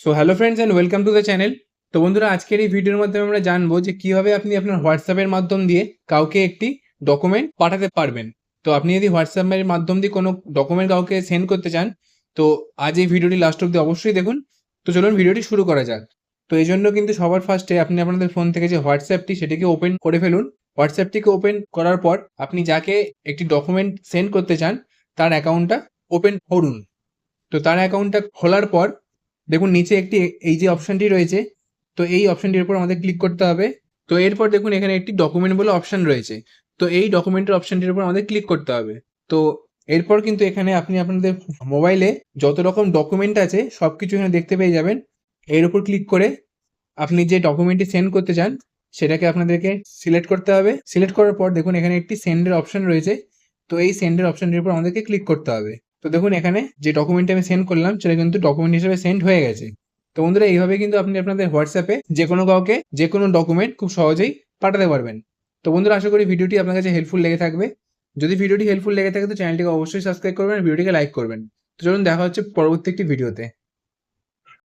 So hello friends and welcome to the channel তো বন্ধুরা, আজকের এই ভিডিওর মাধ্যমে আমরা জানব যে কীভাবে আপনি আপনার হোয়াটসঅ্যাপের মাধ্যম দিয়ে কাউকে একটি ডকুমেন্ট পাঠাতে পারবেন। তো আপনি যদি হোয়াটসঅ্যাপের মাধ্যম দিয়ে কোনো ডকুমেন্ট কাউকে সেন্ড করতে চান, তো আজ এই ভিডিওটি লাস্ট অব্দি অবশ্যই দেখুন। তো চলুন ভিডিওটি শুরু করা যাক। তো এই জন্য কিন্তু সবার ফার্স্টে আপনি আপনাদের ফোন থেকে যে হোয়াটসঅ্যাপটি সেটিকে ওপেন করে ফেলুন। হোয়াটসঅ্যাপটিকে ওপেন করার পর আপনি যাকে একটি ডকুমেন্ট সেন্ড করতে চান, তার অ্যাকাউন্টটা ওপেন করুন। তো তার অ্যাকাউন্টটা খোলার পর দেখুন, নিচে একটি এই যে অপশনটি রয়েছে, তো এই অপশনটির উপর আমাদের ক্লিক করতে হবে। তো এরপর দেখুন, এখানে একটি ডকুমেন্ট বলে অপশন রয়েছে। তো এই ডকুমেন্টের অপশনটির উপর আমাদের ক্লিক করতে হবে। তো এরপর কিন্তু এখানে আপনি আপনাদের মোবাইলে যত রকম ডকুমেন্ট আছে সব কিছু এখানে দেখতে পেয়ে যাবেন। এর উপর ক্লিক করে আপনি যে ডকুমেন্টটি সেন্ড করতে চান, সেটাকে আপনাদেরকে সিলেক্ট করতে হবে। সিলেক্ট করার পর দেখুন, এখানে একটি সেন্ডের অপশন রয়েছে। তো এই সেন্ডের অপশনটির উপর আমাদেরকে ক্লিক করতে হবে। তো দেখুন, এখানে যে ডকুমেন্টটি আমি সেন্ড করলাম, সেটা কিন্তু ডকুমেন্ট হিসেবে সেন্ড হয়ে গেছে। তো বন্ধুরা, এইভাবে কিন্তু আপনি আপনাদের হোয়াটসঅ্যাপে যে কোনো কাউকে যে কোনো ডকুমেন্ট খুব সহজেই পাঠাতে পারবেন। তো বন্ধুরা, আশা করি ভিডিওটি আপনার কাছে হেল্পফুল লেগে থাকবে। যদি ভিডিওটি হেল্পফুল লেগে থাকে, তো চ্যানেলটিকে অবশ্যই সাবস্ক্রাইব করবেন ভিডিওটিকে লাইক করবেন। তো চলুন, দেখা হচ্ছে পরবর্তী একটি ভিডিওতে